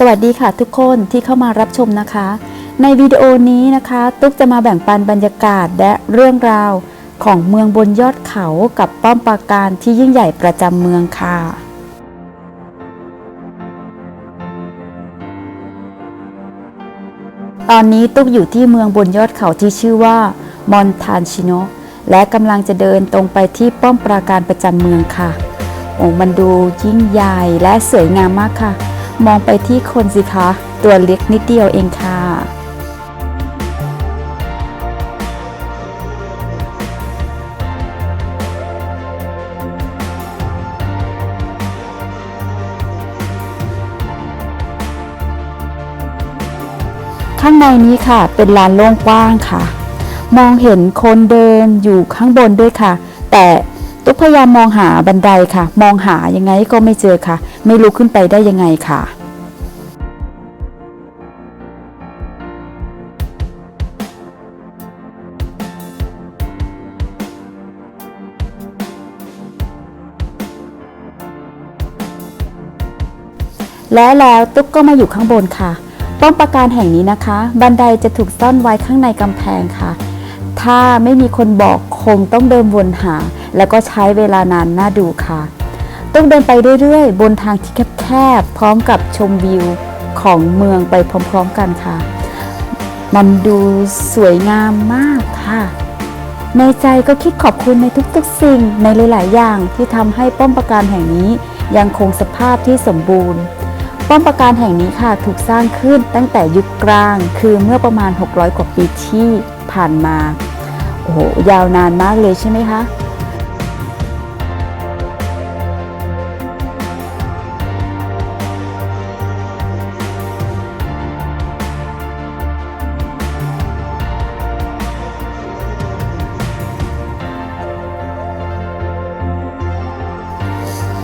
สวัสดีค่ะทุกคนที่เข้ามารับชมนะคะ ในวิดีโอนี้นะคะ ตุ๊กจะมาแบ่งปันบรรยากาศและเรื่องราวของเมืองบนยอดเขากับป้อมปราการที่ยิ่งใหญ่ประจำเมืองค่ะตอนนี้ตุ๊กอยู่ที่เมืองบนยอดเขาที่ชื่อว่ามอนทานชิโนและกำลังจะเดินตรงไปที่ป้อมปราการประจำเมืองค่ะ โอ้มันดูยิ่งใหญ่และสวยงามมากค่ะ มองไปที่คนสิคะ ตัวเล็กนิดเดียวเองค่ะข้างในนี้ค่ะเป็นลานโล่งกว้างค่ะ มองเห็นคนเดินอยู่ข้างบนด้วยค่ะ แต่ตุ๊กพยายามมองหาบันไดค่ะ มองหายังไงก็ไม่เจอค่ะ ไม่รู้ขึ้นไปได้ยังไงค่ะและแล้วตุ๊กก็มาอยู่ข้างบนค่ะ ป้อมปราการแห่งนี้นะคะ บันไดจะถูกซ่อนไว้ข้างในกำแพงค่ะ ถ้าไม่มีคนบอกคงต้องเดินวนหา แล้วก็ใช้เวลานานน่าดูค่ะ ต้องเดินไปเรื่อยๆ บนทางที่แคบๆ พร้อมกับชมวิวของเมืองไปพร้อมๆกันค่ะ มันดูสวยงามมากค่ะ ในใจก็คิดขอบคุณในทุกๆสิ่งในหลายๆ อย่างที่ทำให้ป้อมปราการแห่งนี้ยังคงสภาพที่สมบูรณ์ ป้อมปราการแห่งนี้ค่ะถูกสร้างขึ้นตั้งแต่ยุคกลาง คือเมื่อประมาณ 600 กว่าปีที่ผ่านมา โอ้โห ยาวนานมากเลยใช่ไหมคะ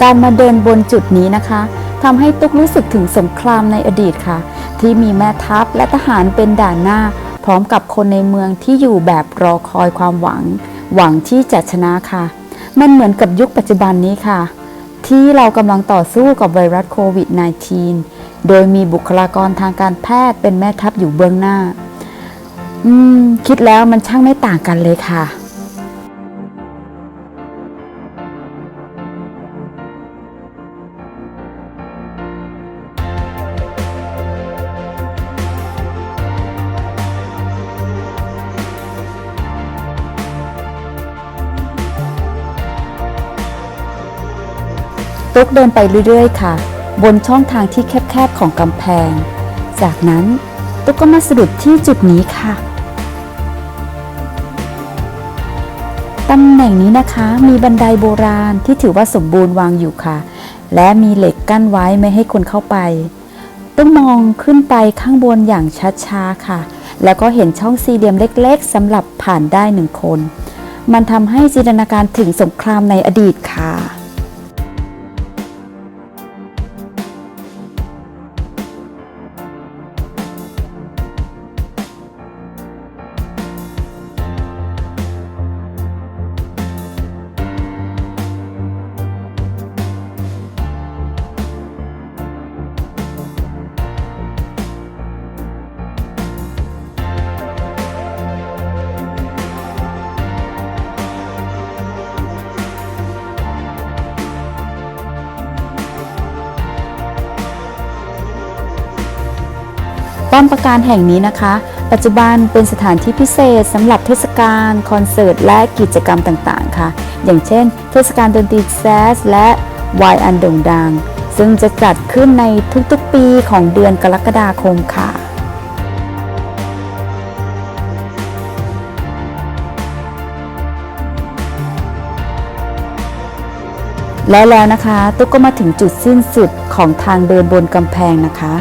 การมาเดินบนจุดนี้นะคะทำให้ตุ๊กรู้สึกถึงสงครามในอดีตค่ะ ที่มีแม่ทัพและทหารเป็นด่านหน้า พร้อมกับคนในเมืองที่อยู่แบบรอคอยความหวัง หวังที่จะชนะค่ะ มันเหมือนกับยุคปัจจุบันนี้ค่ะ ที่เรากำลังต่อสู้กับไวรัสโควิด -19 โดยมีบุคลากรทางการแพทย์เป็นแม่ทัพอยู่เบื้องหน้า อืม คิดแล้วมันช่างไม่ต่างกันเลยค่ะ ตุ๊กเดินไปเรื่อยๆ ค่ะ บนช่องทางที่แคบๆของกำแพง จากนั้นตุ๊กก็มาสะดุดที่จุดนี้ค่ะ ตำแหน่งนี้นะคะมีบันไดโบราณที่ถือว่าสมบูรณ์วางอยู่ค่ะ และมีเหล็กกั้นไว้ไม่ให้คนเข้าไป ต้องมองขึ้นไปข้างบนอย่างช้าๆค่ะ แล้วก็เห็นช่องสี่เหลี่ยมเล็กๆสำหรับผ่านได้หนึ่งคน มันทำให้จินตนาการถึงสงครามในอดีตค่ะ ป้อมปราการแห่งนี้นะคะ ปัจจุบันเป็นสถานที่พิเศษสำหรับเทศกาลคอนเสิร์ตและกิจกรรมต่างๆ ค่ะ อย่างเช่น เทศกาลดนตรีแจ๊สและวายอันโด่งดัง ซึ่งจะจัดขึ้นในทุกๆปีของเดือนกรกฎาคมค่ะและแล้วนะคะ ตุ๊กก็มาถึงจุดสิ้นสุดของทางเดินบนกำแพงนะคะ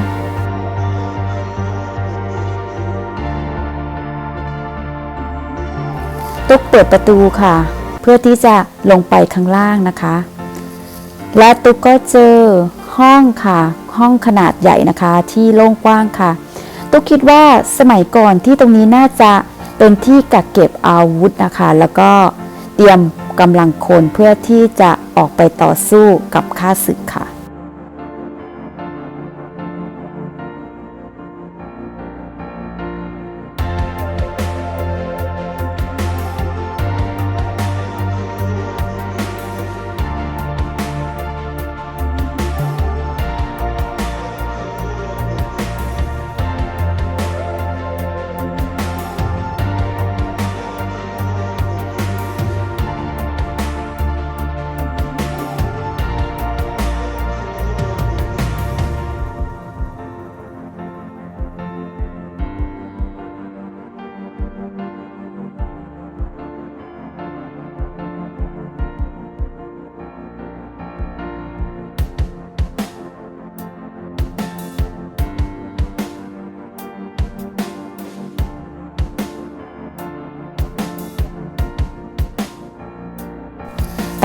ตุ๊กเปิดประตูค่ะ เพื่อที่จะลงไปข้างล่างนะคะ และตุ๊กก็เจอห้องค่ะ ห้องขนาดใหญ่นะคะที่โล่งกว้างค่ะ ตุ๊กคิดว่าสมัยก่อนที่ตรงนี้น่าจะเป็นที่กักเก็บอาวุธนะคะ แล้วก็เตรียมกำลังคนเพื่อที่จะออกไปต่อสู้กับข้าศึกค่ะ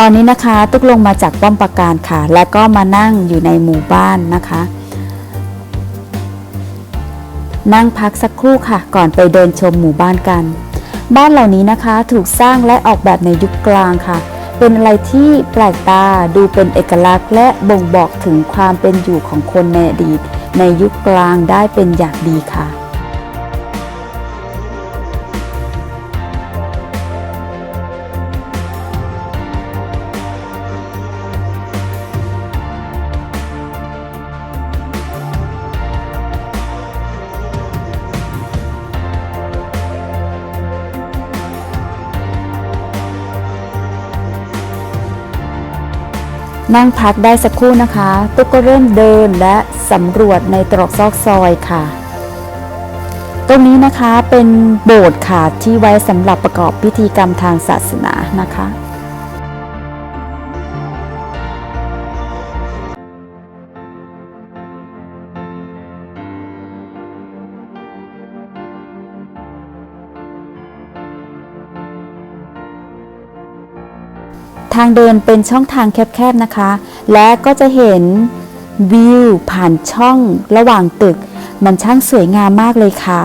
ตอนนี้นะคะตุกลงมาจากป้อมปราการค่ะ แล้วก็มานั่งอยู่ในหมู่บ้านนะคะ นั่งพักสักครู่ค่ะ ก่อนไปเดินชมหมู่บ้านกัน บ้านเหล่านี้นะคะถูกสร้างและออกแบบในยุคกลางค่ะ เป็นอะไรที่แปลกตาดูเป็นเอกลักษณ์และบ่งบอกถึงความเป็นอยู่ของคนในอดีต ในยุคกลางได้เป็นอย่างดีค่ะ นั่งพักได้สักครู่นะคะ ตุ๊กก็เริ่มเดินและสำรวจในตรอกซอกซอยค่ะ ตรงนี้นะคะเป็นโบสถ์ค่ะที่ไว้สำหรับประกอบพิธีกรรมทางศาสนานะคะางเดินเป็นช่องทางแคบๆนะคะ และก็จะเห็นวิวผ่านช่องระหว่างตึก มันช่างสวยงามมากเลยค่ะ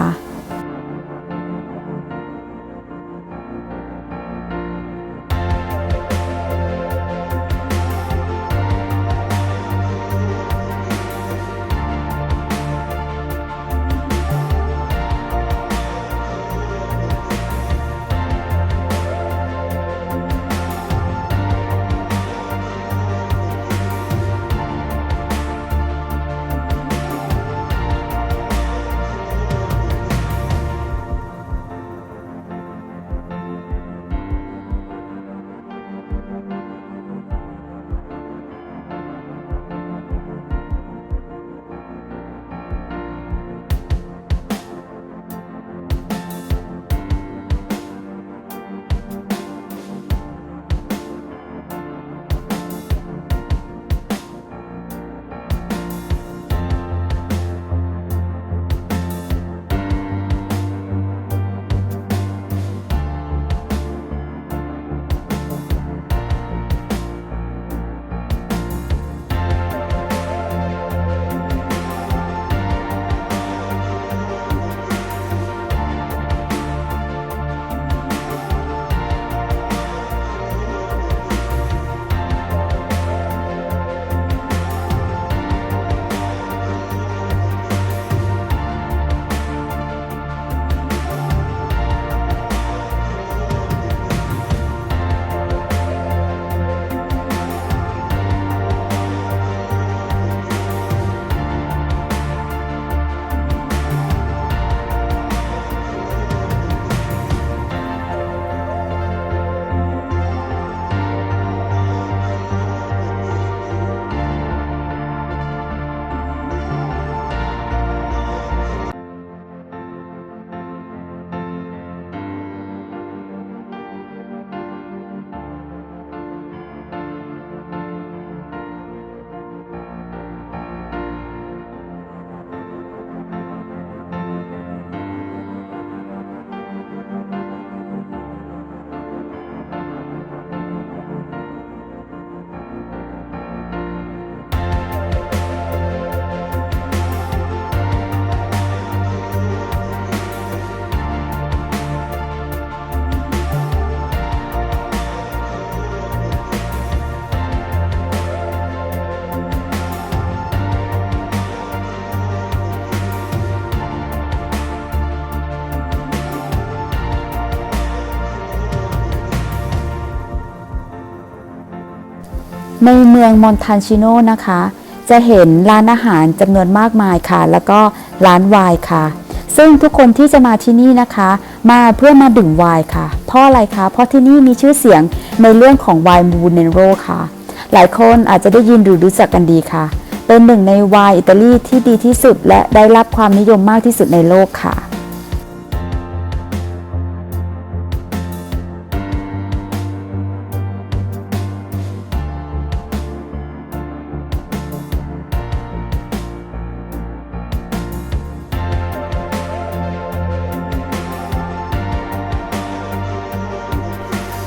ในเมืองมอนทันชิโนนะคะ จะเห็นร้านอาหารจำนวนมากมายค่ะ แล้วก็ร้านไวน์ค่ะ ซึ่งทุกคนที่จะมาที่นี่นะคะ มาเพื่อมาดื่มไวน์ค่ะ เพราะอะไรคะ เพราะที่นี่มีชื่อเสียงในเรื่องของไวน์มูเนโรค่ะ หลายคนอาจจะได้ยินหรือรู้จักกันดีค่ะ เป็นหนึ่งในไวน์อิตาลีที่ดีที่สุด และได้รับความนิยมมากที่สุดในโลกค่ะ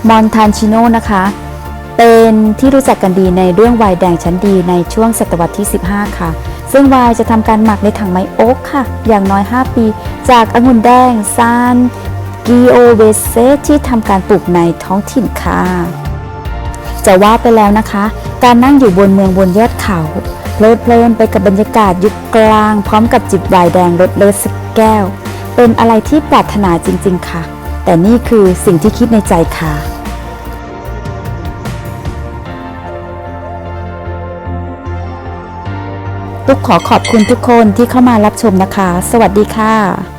มอนทันชิโนนะคะ เป็นที่รู้จักกันดีในเรื่องไวน์แดงชั้นดีในช่วงศตวรรษที่ 15 ค่ะ ซึ่งไวน์จะทำการหมักในถังไม้โอ๊กค่ะ อย่างน้อย 5 ปี จากองุ่นแดงซานกิโอเวเซที่ทำการปลูกในท้องถิ่นค่ะ จะว่าไปแล้วนะคะ การนั่งอยู่บนเมืองบนยอดเขาเพลิดเพลินไปกับบรรยากาศยุคกลาง พร้อมกับจิบไวน์แดงรสเลิศสักแก้ว เป็นอะไรที่ปรารถนาจริง ๆ ค่ะ แต่นี่คือสิ่งที่คิดในใจค่ะ ตุ๊กขอขอบคุณทุกคนที่เข้ามารับชมนะคะ สวัสดีค่ะ